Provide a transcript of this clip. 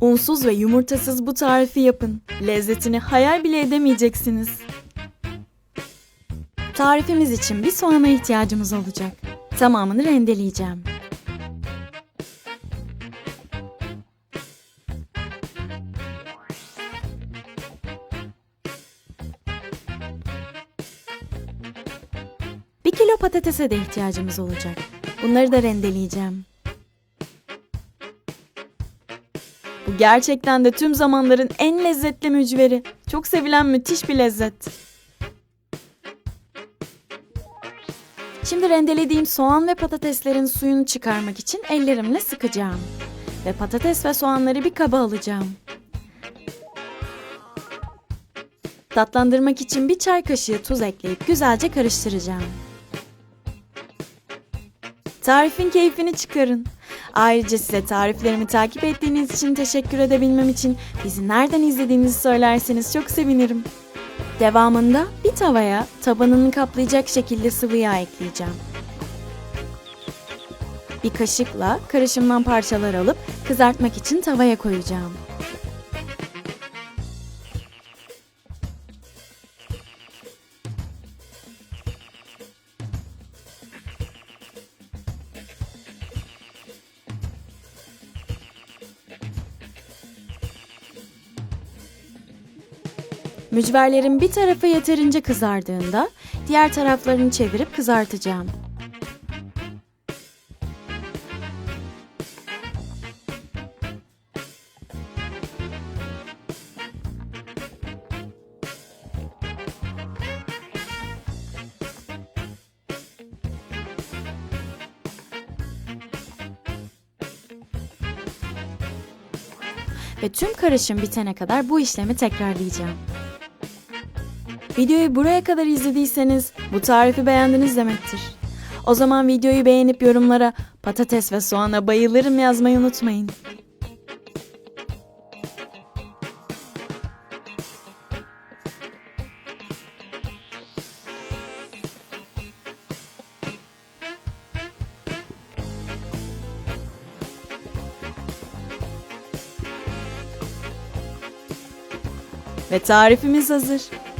Unsuz ve yumurtasız bu tarifi yapın. Lezzetini hayal bile edemeyeceksiniz. Tarifimiz için bir soğana ihtiyacımız olacak. Tamamını rendeleyeceğim. Bir kilo patatese de ihtiyacımız olacak. Bunları da rendeleyeceğim. Bu gerçekten de tüm zamanların en lezzetli mücveri. Çok sevilen müthiş bir lezzet. Şimdi rendelediğim soğan ve patateslerin suyunu çıkarmak için ellerimle sıkacağım. Ve patates ve soğanları bir kaba alacağım. Tatlandırmak için bir çay kaşığı tuz ekleyip güzelce karıştıracağım. Tarifin keyfini çıkarın. Ayrıca size tariflerimi takip ettiğiniz için teşekkür edebilmem için bizi nereden izlediğinizi söylerseniz çok sevinirim. Devamında bir tavaya tabanını kaplayacak şekilde sıvı yağ ekleyeceğim. Bir kaşıkla karışımdan parçalar alıp kızartmak için tavaya koyacağım. Mücverlerin bir tarafı yeterince kızardığında diğer taraflarını çevirip kızartacağım. Ve tüm karışım bitene kadar bu işlemi tekrarlayacağım. Videoyu buraya kadar izlediyseniz bu tarifi beğendiniz demektir. O zaman videoyu beğenip yorumlara patates ve soğana bayılırım yazmayı unutmayın. Ve tarifimiz hazır.